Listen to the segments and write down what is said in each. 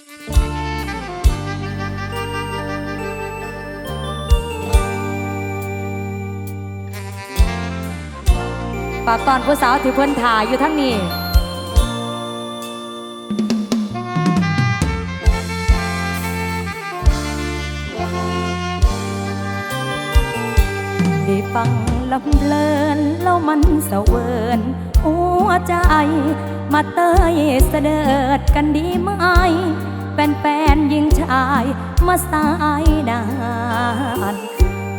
ฝากตอนผู้สาวที่เพิ่นถ่ายอยู่ทั้งนี้ได้ฟังลำเพลินแล้วมันเสเวินหัวใจ มาเตยเสด็จกันดีไหม แฟนๆยิงชายมาสายนาน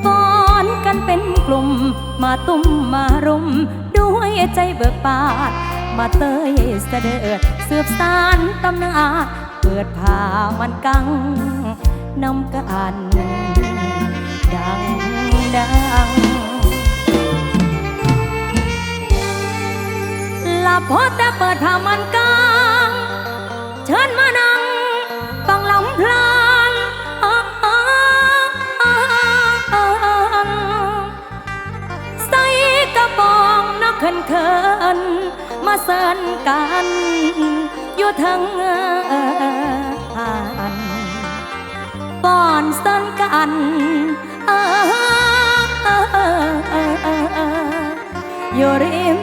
ฟ้อนกันเป็นกลุ่ม มาตุ้มมารุม ด้วยใจเบิกบานมาเตยเสด็จสืบสานตำนานเปิดผ้ามันกังนำกันดังดังหลับพอแต่เปิดผ้ามันกังเชิญมานั่ง ฟังลำเพลานใส่กระบองนักเขินเขินมาเสินกัน อยู่ทั้งอ่านป้อนเสินกันอยู่ริม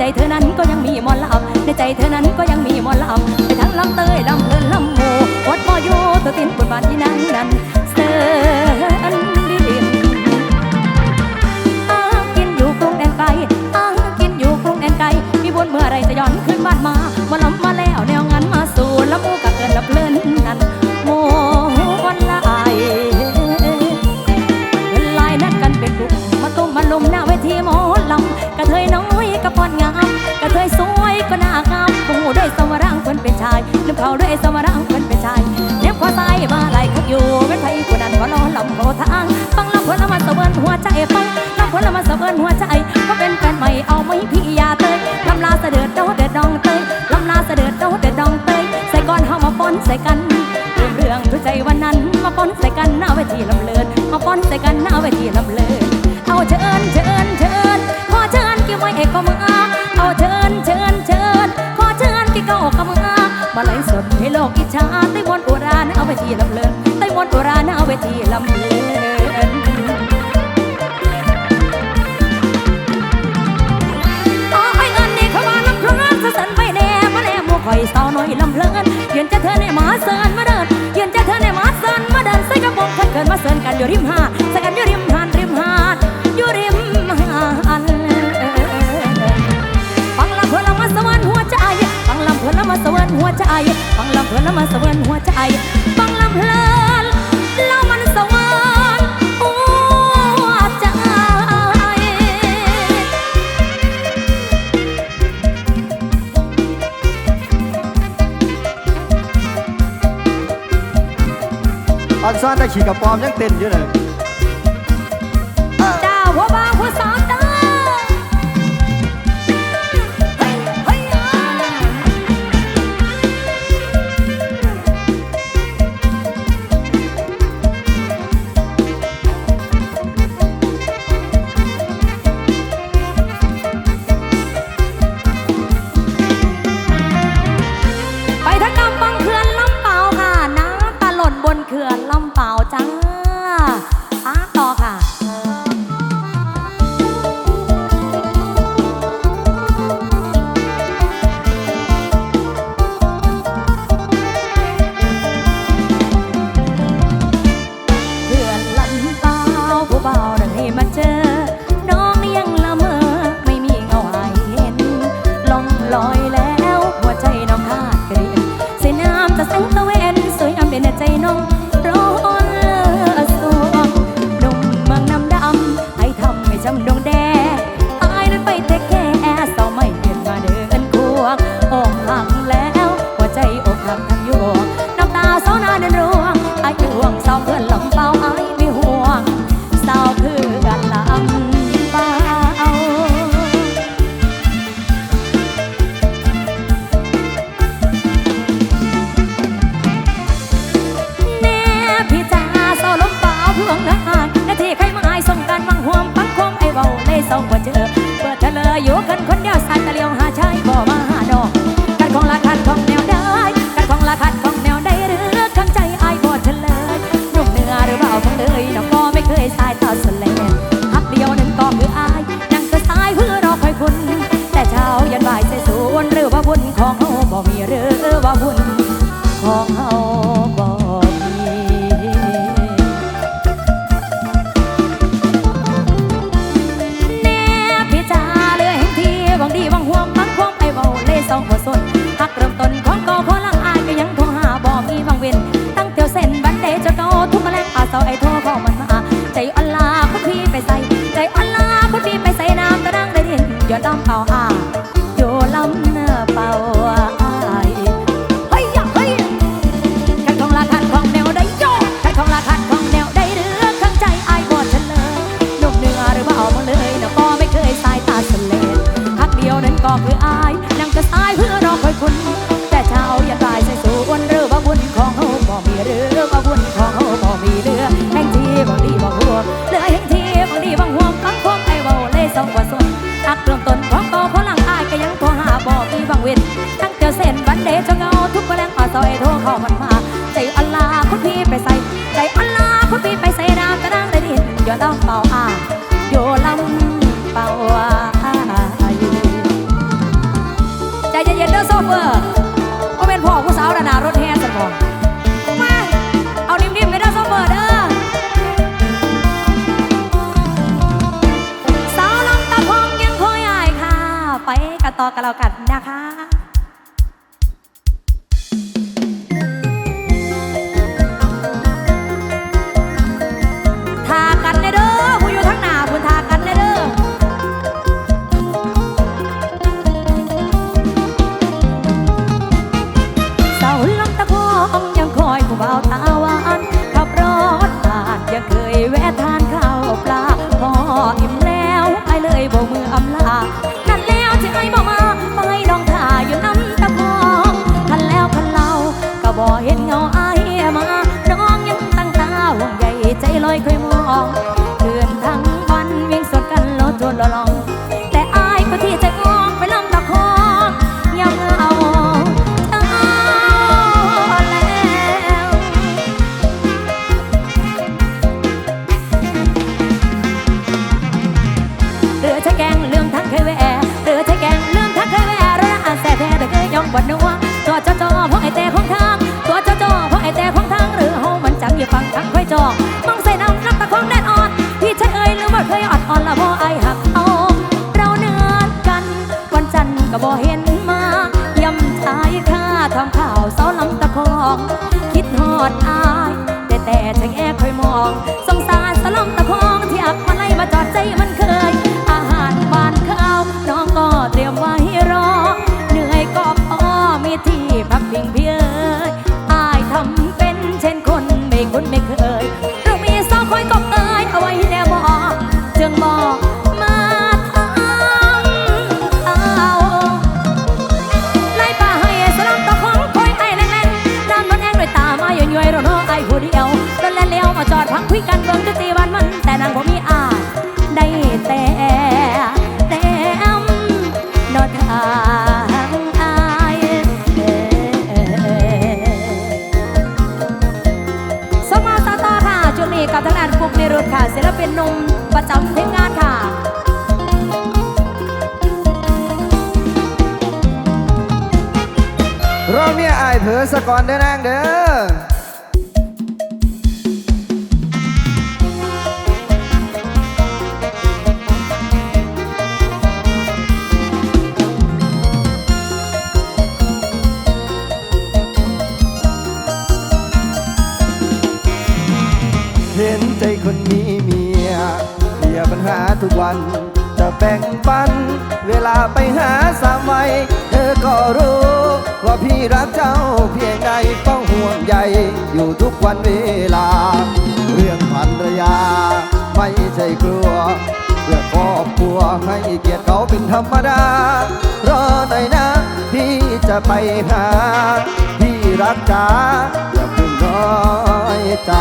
ในใจเธอนั้นก็ยังมีมอลลับในใจเธอนั้นก็ยังมีมอลลับไปทั้งลำเตยลำเพลินลำโมวดมออยู่ตัวตินบนบานที่นั เขาด้วยสมรังคนเป็นชายเน็บขวาซ้ายมาไหลคักอยู่เป็นไทยคนนั้นว่าล้อลำโคทางฟังลำผลละมันสะเวินหัวใจฟังลำผลละมันสะเวินหัวใจ มาไล่สดให้โลกอิจฉาไต้มวนอุราหน้าเวทีลำเลินไต้มวนอุราหน้าเวทีลำเลินเอาไอ้เงินนี่เข้ามาลำเพลินสันไปแน่มาแน่หมูข่อยสาวน้อยลำเพลินยืนจะเธอในหมาเซินมาเดินยืนจะเธอในหมาเซินมาเดินใส่กระโปรงคนเกินมาเซินกันอยู่ริมหาใส่กันอยู่ริม ขี่กับปอมยังเต้นอยู่เลย เย็นๆเด้อโซเฟอร์ก็เป็นพ่อผู้สาวระนารถแห่สมองมาเอานิ่มๆไปเด้อโซเฟอร์เด้อสาวลำตะพองยังคอยอายค่ะ ไปกัต่อกันแล้วกันนะคะ ก็บ่เห็นมายำชายข้าทำข่าวเสาลำตะคอง คิดหอดอาย แต่แต่ช่างแอคอยมองสง 南瓜面 เห็นใจคนมีเมียเลียปัญหาทุกวัน จะแบ่งปัน เวลาไปหาสามัยเธอก็รู้ ว่าพี่รักเจ้าเพียงใดต้องห่วงใยอยู่ทุกวันเวลา เรื่องภรรยา ไม่ใช่กลัวเพื่อครอบครัวให้เกียรติเขาเป็นธรรมดารอหน่อยนะพี่จะไปหา พี่รักจ้าอย่าเพิ่งน้อยใจ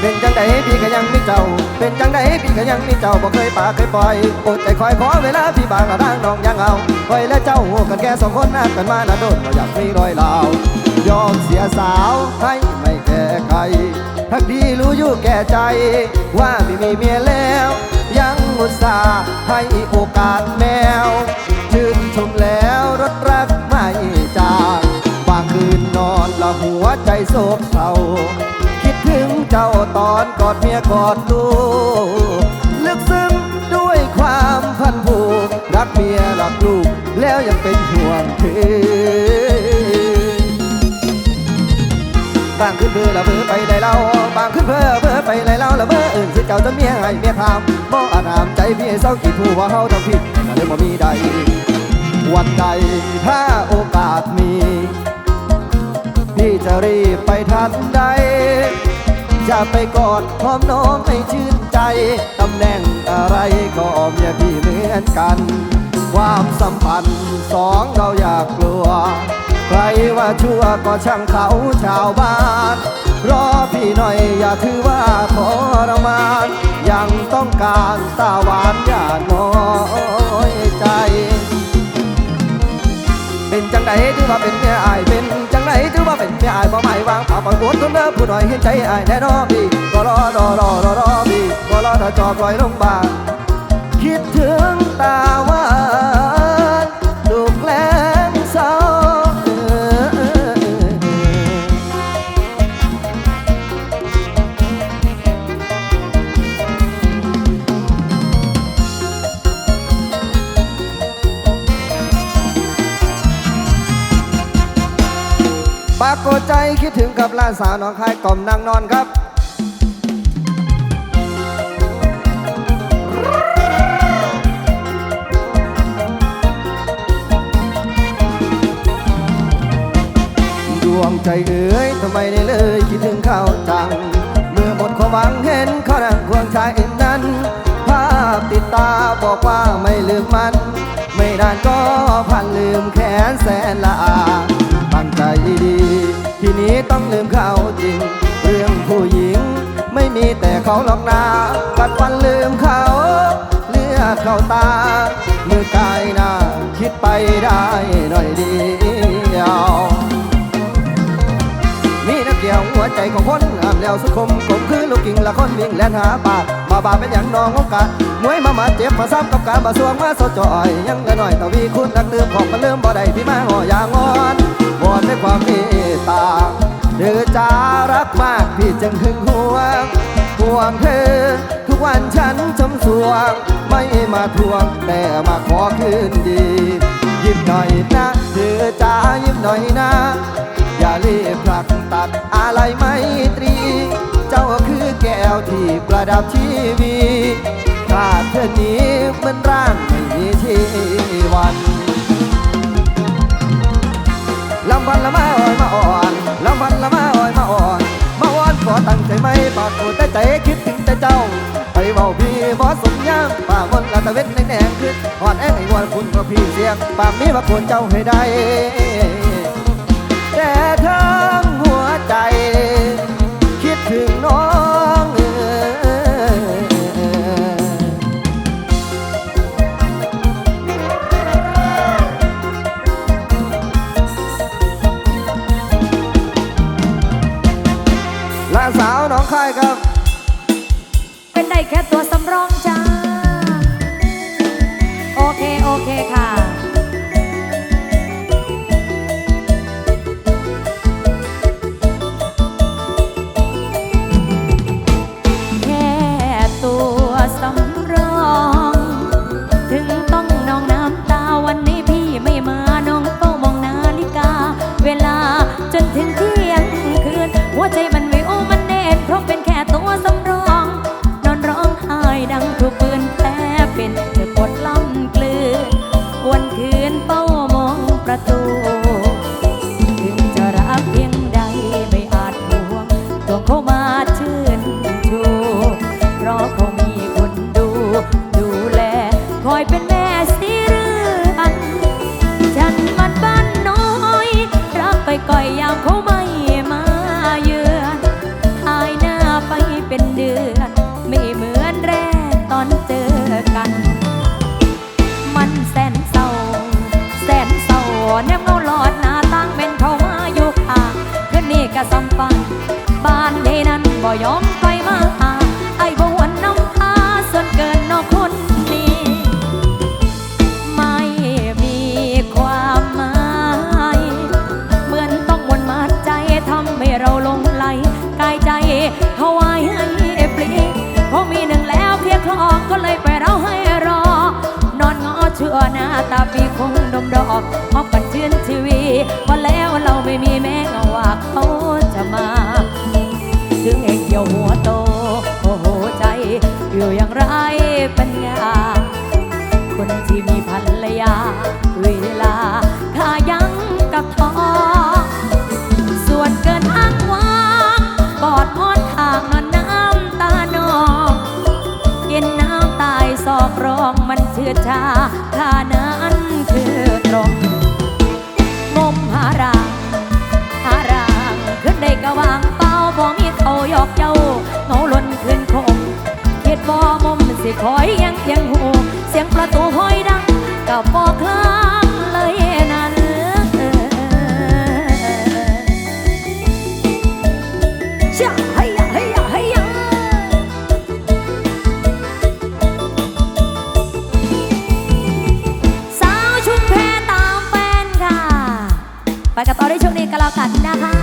เป็นจังใดพี่ก็ยังมีเจ้า เป็นจังใดพี่ก็ยังมีเจ้าบ่เคยปากเคยปล่อยอดใจคอยขอเวลาพี่บางร่างน้องยังเอาไว้และเจ้ากันแค่สองคนน่ากันมานาโดนก็อยากมีรอยลาวยอมเสียสาวให้ไม่แก้ไขทักดีรู้อยู่แก่ใจ ว่าไม่มีเมียแล้ว ยังอุตส่าห์ให้โอกาสแมวชื่นชมแล้วรถรักไม่จางบางคืนนอนละหัวใจโศกเศร้า ตอนกอดเมียกอดลูกลึกซึ้งด้วยความพันผูกรักเมียรักลูก แล้วยังเป็นห่วงเธอบางขึ้นเพื่อละเบอไปได้เล่าบางขึ้นเพื่อเบอไปได้เล่าละเบออื่นสิเจ้าจะเมียให้เมียทำบ่อาถามใจพี่เศร้าคิดผู้ว่าเฮาต้องผิดแต่เลยบ่มีใดวันใดถ้า ไปกอดหอมน้องให้ชื่นใจ ตำแหน่งอะไรก็เมียพี่เหมือนกัน ความสัมพันธ์สองเราอยากกลัว ใครว่าชั่วก็ช่างเขาชาวบ้าน รอพี่หน่อยอย่าถือว่าทรมาน ยังต้องการตาหวานอย่าน้อยใจ เป็นจังไดถือว่าเป็นเมียอายเป็นจ ไหนถือว่าเป็นไม่อายบ่ไม่วางปากปล่อยโอนคนเด้อผู้หน่อยเห็นใจอายแน่นอนพี่ก็รอรอรอรอรอพี่ก็รอถ้าจอปล่อยลงบางคิดถึงตาหวา ถึงกับหลาสาวน้องคายกล่อมนางนอนครับดวงใจเอ๋ยทำไมได้เลยคิดถึงเขาจัง เมื่อหมดความหวังเห็นเขานั่งควงชายนั้น ภาพติดตาบอกว่าไม่ลืมมัน ไม่นานก็พันลืมแขนแสนละอาตั้งใจดี ทีนี้ต้องลืมเขาจริง เรื่องผู้หญิง ไม่มีแต่เขาหรอกนากัดฟันลืมเขา เลือดเขาตา เมื่อกายหน้าคิดไปได้หน่อยเดียวมีนักเกี่ยวหัวใจของคนห้ามแล้วสุขุมกลมคือลูกกิ่งละคนวิ่งแล่นหาปากมาบาเป็นอย่างนองของกะมวยมามาเจ็บมาซ้ำกับการมาสวงมาสดจ่อย ยังละหน่อยตะวีคุณนักลืมของมันลืมบ่ได้พี่มาห่อยางอน อนด้วยความเมตตาเธอจารักมากพี่จึงหึงหวงห่วงเธอ ทุกวันฉันจมสวง ไม่มาทวงแต่มาขอคืนดี ยิ้มหน่อยนะเธอจ้ายิ้มหน่อยนะ อย่ารีบผลักตัดอะไรไม่ตรี เจ้าคือแก้วที่ประดับชีวีถ้าเธอนี้เหมันร่างไม่มีชีวัน พันละมาอ่อยมาอ่อนลำพันละมาอ่อยมาอ่อน มาอ่อนขอตั้งใจไหมปากโกแต่ใจคิดถึงแต่เจ้า ไปเบาพี่บอสมยามป่าบนละตะเวนในแหนงขึ้นหอนแอ้งไอ้วันคุณก็พี่เสียงปากมีว่าควรเจ้าให้ได้ แต่ทั้งหัวใจ คิดถึงน้อง ก็ซ้ำฟังบ้านเดนั้นบ่ยอมไปมาไอ้บ่หวนน้ำตาส่วนเกินนอกคนนี้ ไม่มีความหมายเหมือนต้องวนมาใจทำให้เราลงไหลกายใจเขาไว้ให้เปลี่ยนพอมีหนึ่งแล้วเพียงคลองก็เลยไปเราให้รอ นอนงอเชื่อหน้าตาปีคงดมดอกมอบกันชื่นชีวิต พอแล้วเราไม่มีแม้เงาว่าเขาจะมา ซึ่งเองเหี่ยวหัวโต โอ้โหใจ อยู่อย่างไรเป็นญา คนที่มีภรรยา เวลาข้ายังกับทอ ส่วนเกินอ้างว้างกอดอ้อดทางนอนน้ำตานองกินน้ำตายสอบรองมันเชื่อชาิคอยยังยังหูเสียงประตูห้อยดังกับบอกคลางเลยนั้นเจ้าให้ยาให้ยาให้ยาสาวชุมแพตามแฟนค่ะ ไปกับต่อในช่วงนี้กันแล้วกันนะคะ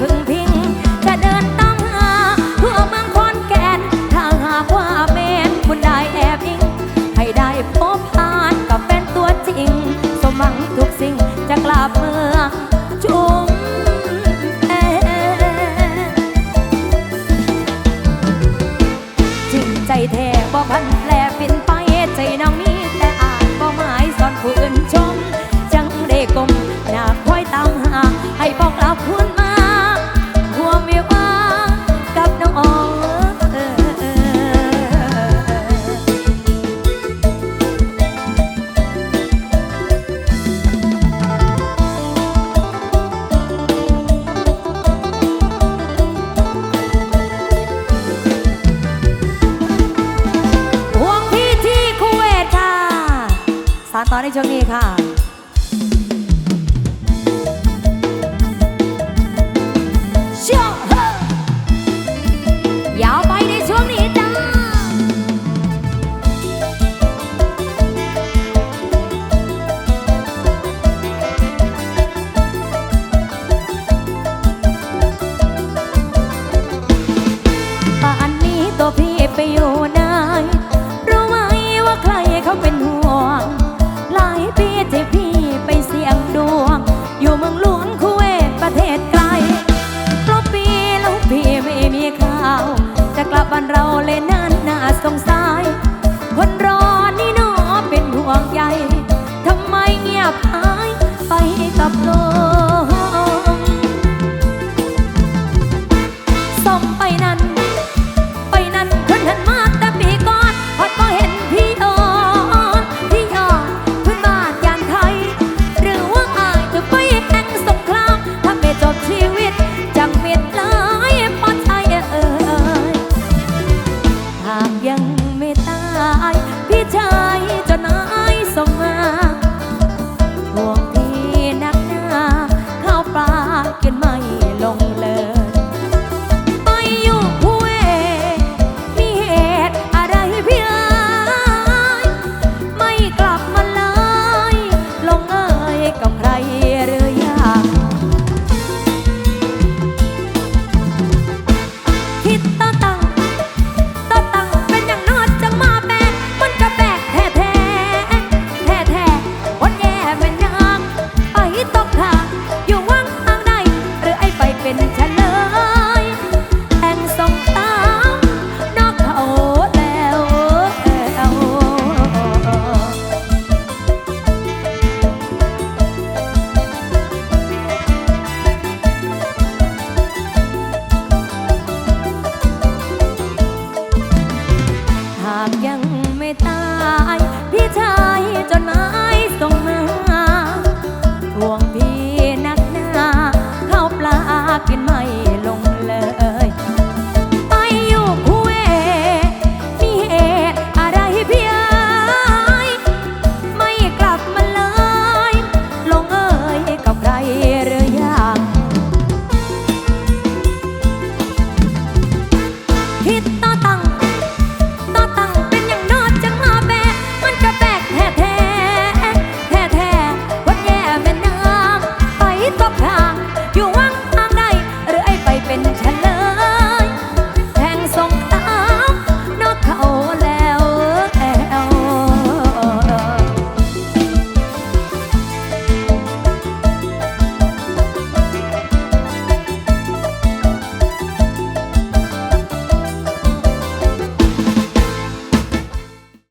พึ่ง บ้านเราเลยนะ